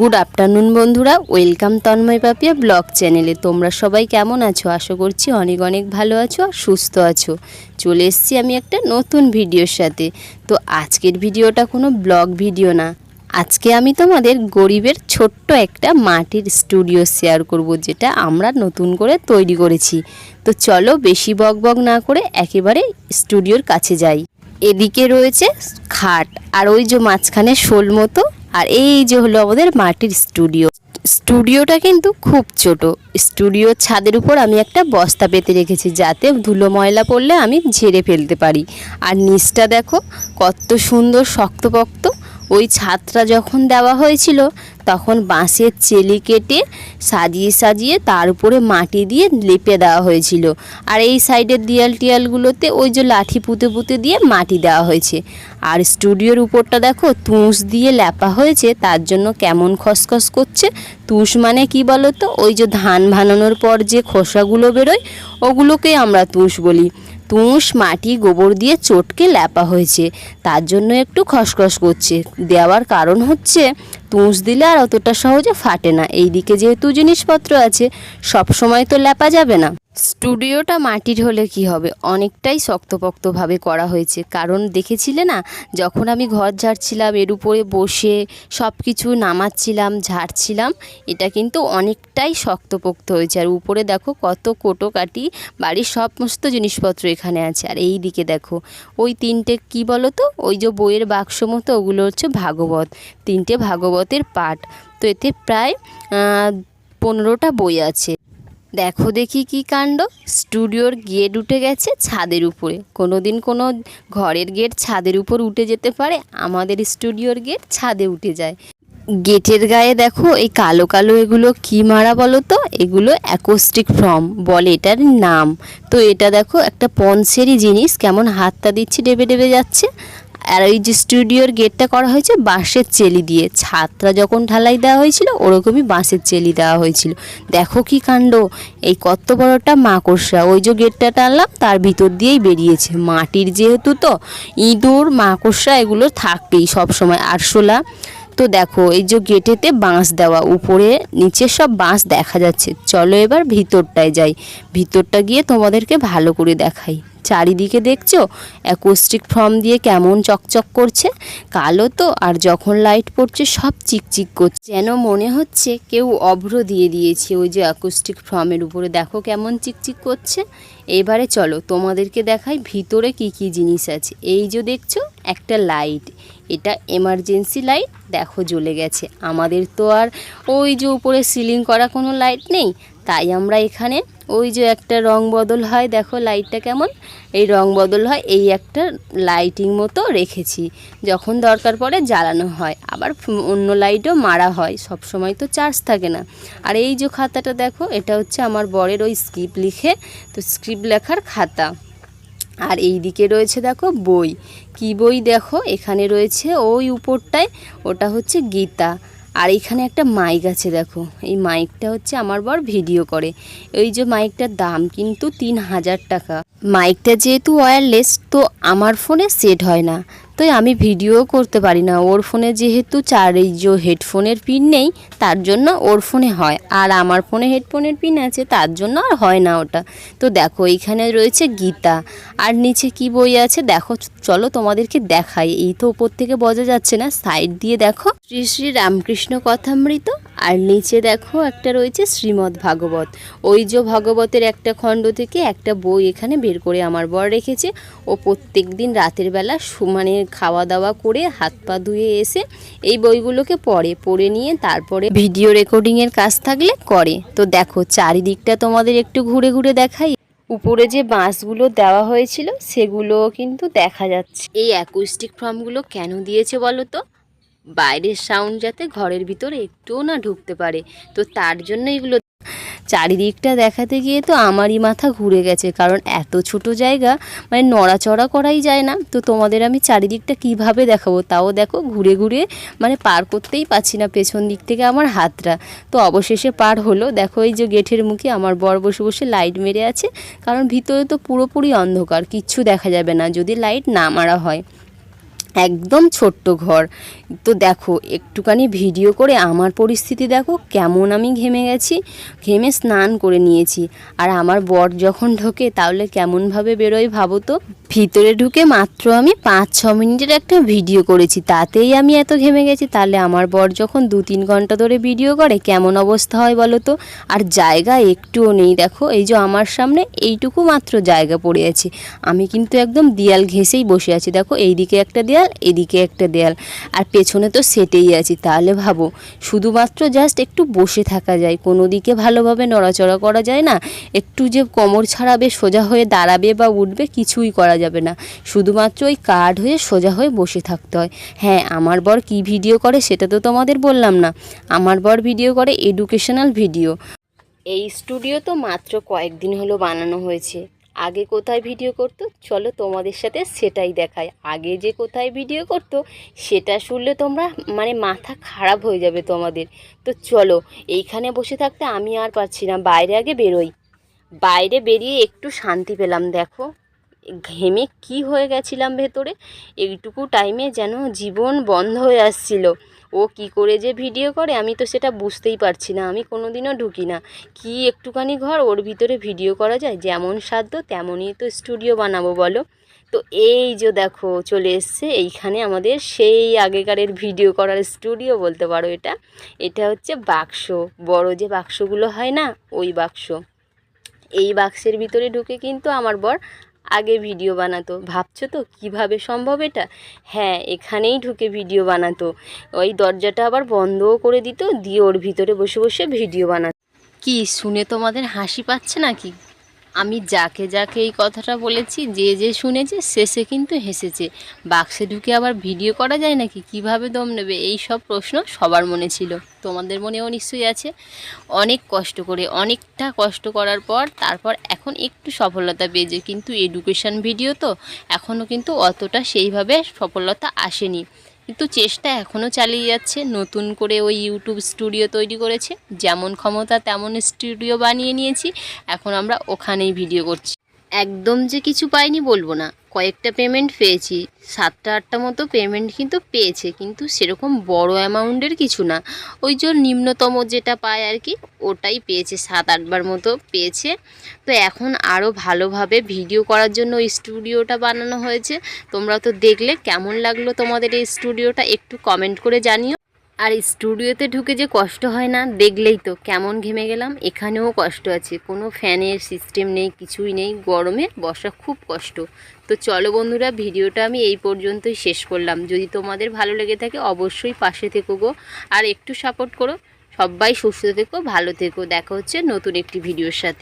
Good afternoon বন্ধুরা। Welcome Tanmoy Papiya blog চ্যানেলে তোমরা সবাই কেমন আছো? আশা করছি অনেক অনেক ভালো আছো আর সুস্থ আছো। চলে এসেছি আমি একটা নতুন ভিডিওর সাথে। তো আজকের ভিডিওটা কোনো ব্লগ ভিডিও না। আজকে আমি তোমাদের গরিবের ছোট্ট একটা মাটির স্টুডিও শেয়ার করব, যেটা আমরা নতুন করে তৈরি করেছি। তো চলো বেশি বক বক না করে একেবারে স্টুডিওর কাছে যাই। এদিকে রয়েছে খাট, আর ওই যে মাঝখানে শোল মতো আর এই যে হলো আমাদের মাটির স্টুডিও। স্টুডিওটা কিন্তু খুব ছোট। স্টুডিওর ছাদের উপর আমি একটা বস্তা পেতে রেখেছি যাতে ধুলো ময়লা পড়লে আমি ঝেড়ে ফেলতে পারি। আর নিচটা দেখো কত সুন্দর শক্তপক্ত। ওই ছাদটা যখন দেওয়া হয়েছিল তখন বাঁশের চেলি কেটে সাজিয়ে সাজিয়ে তার উপরে মাটি দিয়ে লেপে দেওয়া হয়েছিল। আর এই সাইডের দিয়াল টিয়ালগুলোতে ওই যে লাঠি পুঁতে পুঁতে দিয়ে মাটি দেওয়া হয়েছে। আর স্টুডিওর উপরটা দেখো, তুষ দিয়ে ল্যাপা হয়েছে, তার জন্য কেমন খসখস করছে। তুষ মানে কি বলো তো ওই যে ধান ভানানোর পর যে খোসাগুলো বেরোয় ওগুলোকেই আমরা তুষ বলি। তুষ মাটি গোবর দিয়ে চটকে ল্যাপা হয়েছে, তার জন্য একটু খসখস করছে। দেওয়ার কারণ হচ্ছে তুষ দিলে আর অতটা সহজে ফাটে না। এই দিকে যেহেতু জিনিসপত্র আছে সব সময় তো ল্যাপা যাবে না। স্টুডিওটা মাটির হলে কি হবে? অনেকটাই শক্তপোক্তভাবে করা হয়েছে। কারণ দেখেছিলে না, যখন আমি ঘর ঝাড়ছিলাম, এর উপরে বসে সব কিছু নামাচ্ছিলাম, ঝাড়ছিলাম, এটা কিন্তু অনেকটাই শক্তপোক্ত হয়েছে। আর উপরে দেখো কত কোটো কাটি বাড়ির সমস্ত জিনিসপত্র এখানে আছে। আর এই দিকে দেখো, ওই তিনটে কি বলো তো ওই যে বইয়ের বাক্স মতো, ওগুলো হচ্ছে ভাগবত। তিনটে ভাগবতের পাঠ। তো এতে প্রায় পনেরোটা বই আছে। দেখো দেখি কি কাণ্ড। স্টুডিওর গেট উঠে গেছে ছাদের উপরে। কোনো দিন কোনো ঘরের গেট ছাদের উপর উঠে যেতে পারে, আমাদের স্টুডিওর গেট ছাদে উঠে যায়। গেটের গায়ে দেখো এই কালো কালো এগুলো কি মারা বলো তো? এগুলো অ্যাকোস্টিক ফর্ম বলে এটার নাম। তো এটা দেখো একটা পন্সেরই জিনিস, কেমন হাতটা দিচ্ছি, ডেবে ডেবে যাচ্ছে। আর ওই যে স্টুডিওর গেটটা করা হয়েছে, বাঁশের চেলি দিয়ে। ছাদটা যখন ঢালাই দেওয়া হয়েছিল, ওরকমই বাঁশের চেলি দেওয়া হয়েছিল। দেখো কি কাণ্ড, এই কত বড়টা মাকড়সা। ওই যে গেটটা টানলাম, তার ভিতর দিয়েই বেরিয়েছে। মাটির যেহেতু তো, ইঁদুর, মাকড়সা এগুলো থাকবেই সবসময়। আরশোলা তো দেখো, এই যে গেটেতে বাঁশ দেওয়া, উপরে, নিচে সব বাঁশ দেখা যাচ্ছে। চলো এবার ভিতরটায় যাই। ভিতরটা গিয়ে তোমাদেরকে ভালো করে দেখাই। চারিদিকে দেখছ? অ্যাকোস্টিক ফর্ম দিয়ে কেমন চকচক করছে? কালো তো, আর যখন লাইট পড়ছে সব চিকচিক করছে। যেন মনে হচ্ছে কেউ অভ্র দিয়ে দিয়েছে ওই যে অ্যাকোস্টিক ফর্মের উপরে। দেখো কেমন চিকচিক করছে। এবারে চলো তোমাদেরকে দেখাই ভিতরে কি কি জিনিস আছে। এই যে দেখছ, একটা লাইট এটা এমার্জেন্সি লাইট দেখো জ্বলে গেছে। আমাদের তো আর ওই যে উপরে সিলিং করা কোনো লাইট নেই। তাই আমরা এখানে ওই যে একটা রং বদল হয়, দেখো লাইটটা কেমন? এই রং বদল হয়, এই একটা লাইটিং মতো রেখেছি। যখন দরকার পড়ে জ্বালানো হয়। আবার অন্য লাইটও মারা হয় সব সময় তো চার্জ থাকে না। আর এই যে খাতাটা দেখো, এটা হচ্ছে আমার বরের ওই স্ক্রিপ্ট লিখে, তো স্ক্রিপ্ট লেখার খাতা। আর এই দিকে রয়েছে দেখো বই। কি বই দেখো? এখানে রয়েছে ওই উপরটায়, ওটা হচ্ছে গীতা। আর এখানে একটা মাইক আছে, দেখো। এই মাইকটা হচ্ছে আমার বর ভিডিও করে। এই যে মাইকটার দাম কিন্তু তিন হাজার টাকা। মাইকটা যেহেতু ওয়্যারলেস তো আমার ফোনে সেট হয় না। তো আমি ভিডিও করতে পারি না। ওর ফোনে যেহেতু চার যে হেডফোনের পিন নেই, তার জন্য ওর ফোনে হয়। আর আমার ফোনে হেডফোনের পিন আছে, তার জন্য আর হয় না ওটা। তো দেখো, এইখানে রয়েছে গীতা। আর নিচে কি বই আছে? দেখো, চলো তোমাদেরকে দেখাই। এই তো ওপর থেকে বোঝা যাচ্ছে না। সাইড দিয়ে দেখো। শ্রী শ্রী রামকৃষ্ণ কথামৃত। আর নিচে দেখো, একটা রয়েছে শ্রীমদ্ ভাগবত। ওই যে ভাগবতের একটা খণ্ড থেকে একটা বই এখানে বের করে আমার বর রেখেছে। ও প্রত্যেক দিন রাতের বেলা মানে খাওয়া দাওয়া করে হাত পা ধুয়ে এসে এই বইগুলোকে পড়ে পড়ে নিয়ে তারপরে ভিডিও রেকর্ডিংয়ের কাজ থাকলে করে। তো দেখো, চারিদিকটা তোমাদের একটু ঘুরে ঘুরে দেখাই। উপরে যে বাঁশগুলো দেওয়া হয়েছিল সেগুলো কিন্তু দেখা যাচ্ছে। এই অ্যাকুস্টিক ফর্মগুলো কেন দিয়েছে বলো তো? বাইরের সাউন্ড যাতে ঘরের ভিতরে একটুও না ঢুকতে পারে। তো তার জন্য এগুলো চারিদিকটা দেখাতে গিয়ে তো আমারই মাথা ঘুরে গেছে, কারণ এত ছোট জায়গা মানে নড়াচড়া করাই যায় না। তো তোমাদের আমি চারিদিকটা কীভাবে দেখাবো? তাও দেখো, ঘুরে ঘুরে মানে পার করতেই পারছি না পেছন দিক থেকে আমার হাতটা। তো অবশেষে পার হলো। দেখো, এই যে গেটের মুখে আমার বর বসে বসে লাইট মেরে আছে, কারণ ভিতরে তো পুরোপুরি অন্ধকার, কিচ্ছু দেখা যাবে না, যদি লাইট না মারা হয়। একদম ছোট্ট ঘর। তো দেখো, একটুখানি ভিডিও করে আমার পরিস্থিতি দেখো, কেমন আমি ঘেমে গেছি। ঘেমে স্নান করে নিয়েছি। আর আমার বর যখন ঢোকে, তাহলে কেমনভাবে বেরোয় ভাবো তো? ভিতরে ঢুকে মাত্র আমি পাঁচ ছ মিনিটের একটা ভিডিও করেছি। তাতেই আমি এত ঘেমে গেছি। তাহলে আমার বর যখন দু তিন ঘণ্টা ধরে ভিডিও করে, কেমন অবস্থা হয় বলো তো? আর জায়গা একটুও নেই দেখো। এই যে আমার সামনে এইটুকু মাত্র জায়গা পড়ে আছে। আমি কিন্তু একদম দেয়াল ঘেঁষেই বসে আছি। দেখো, এইদিকে একটা দেয়াল এদিকে একটা দেয়াল। আর পেছনে তো সেটেই আছি, তাহলে ভাবো, শুধুমাত্র জাস্ট একটু বসে থাকা যায়, কোনো দিকে ভালোভাবে নড়াচড়া করা যায় না, একটু যে কোমর ছাড়াবে, সোজা হয়ে দাঁড়াবে বা উঠবে, কিছুই করা যাবে না। শুধুমাত্র ওই কার্ড হয়ে সোজা হয়ে বসে থাকতে হয়। হ্যাঁ আমার বর কি ভিডিও করে সেটা তো তোমাদের বললাম না। আমার বর ভিডিও করে এডুকেশনাল ভিডিও এই স্টুডিও তো মাত্র কয়েকদিন হলো বানানো হয়েছে। আগে কোথায় ভিডিও করতো? চলো তোমাদের সাথে সেটাই দেখায় আগে যে কোথায় ভিডিও করতো, সেটা শুনলে তোমরা মানে মাথা খারাপ হয়ে যাবে তোমাদের। তো চলো, এইখানে বসে থাকতে আমি আর পারছি না, বাইরে আগে বেরোই। বাইরে বেরিয়ে একটু শান্তি পেলাম, দেখো। ঘেমে কি হয়ে গেছিলাম ভেতরে? এইটুকু টাইমে যেন জীবন বন্ধ হয়ে আসছিল। ও কি করে যে ভিডিও করে, আমি তো সেটা বুঝতেই পারছি না, আমি কোনো দিনও ঢুকি না। কি একটুখানি ঘর, ওর ভিতরে ভিডিও করা যায়? যেমন সাধ্য তেমনই তো স্টুডিও বানাবো, বলো। তো এই যে দেখো, চলে এসছে এইখানে আমাদের সেই আগেকারের ভিডিও করার স্টুডিও বলতে পারো এটা। এটা হচ্ছে বাক্স। বড় যে বাক্সগুলো হয় না, ওই বাক্স। এই বাক্সের ভিতরে ঢুকে কিন্তু আমার বর আগে ভিডিও বানাতো। ভাবছ তো, কীভাবে সম্ভব এটা? হ্যাঁ এখানেই ঢুকে ভিডিও বানাতো। ওই দরজাটা আবার বন্ধও করে দিত, দিয়ে ওর ভিতরে বসে বসে ভিডিও বানাতো। কি, শুনে তোমাদের হাসি পাচ্ছে নাকি? আমি যাকে যাকে এই কথাটা বলেছি, যে যে শুনেছে শেষে কিন্তু হেসেছে। বাক্সে ঢুকে আবার ভিডিও করা যায় নাকি? কীভাবে দম নেবে? এই সব প্রশ্ন সবার মনে ছিল। তোমাদের মনেও নিশ্চয়ই আছে। অনেক কষ্ট করে, অনেকটা কষ্ট করার পর, তারপর এখন একটু সফলতা পেয়েছে। কিন্তু এডুকেশন ভিডিও তো এখনও কিন্তু অতটা সেইভাবে সফলতা আসেনি। কিন্তু চেষ্টা এখনও চালিয়ে যাচ্ছে, নতুন করে ওই ইউটিউব স্টুডিও তৈরি করেছে। যেমন ক্ষমতা, তেমন স্টুডিও বানিয়ে নিয়েছি। এখন আমরা ওখানেই ভিডিও করছি। একদম যে কিছু পাইনি বলব না। কয়েকটা পেমেন্ট পেয়েছি। সাতটা, আটটা মতো পেমেন্ট কিন্তু পেয়েছে, কিন্তু সেরকম বড় অ্যামাউন্টের কিছু না। ওই যে নিম্নতম যেটা পায় আর কি, ওটাই পেয়েছে, সাত আটবার মতো পেয়েছে। তো এখন আরও ভালোভাবে ভিডিও করার জন্য স্টুডিওটা বানানো হয়েছে। তোমরা তো দেখলে কেমন লাগল তোমাদের এই স্টুডিওটা একটু কমেন্ট করে জানিও। আর স্টুডিওতে ঢুকে যে কষ্ট হয় না, দেখলেই তো কেমন ঘেমে গেলাম, এখানেও কষ্ট আছে। কোনো ফ্যানের সিস্টেম নেই, কিছুই নেই, গরমে বসা খুব কষ্ট। তো চলো বন্ধুরা, ভিডিওটা আমি এই পর্যন্তই শেষ করলাম। যদি তোমাদের ভালো লেগে থাকে, অবশ্যই পাশে থেকো গো। আর একটু সাপোর্ট করো। সবাই সুস্থ থেকো, ভালো থেকো। দেখা হচ্ছে নতুন একটি ভিডিওর সাথে।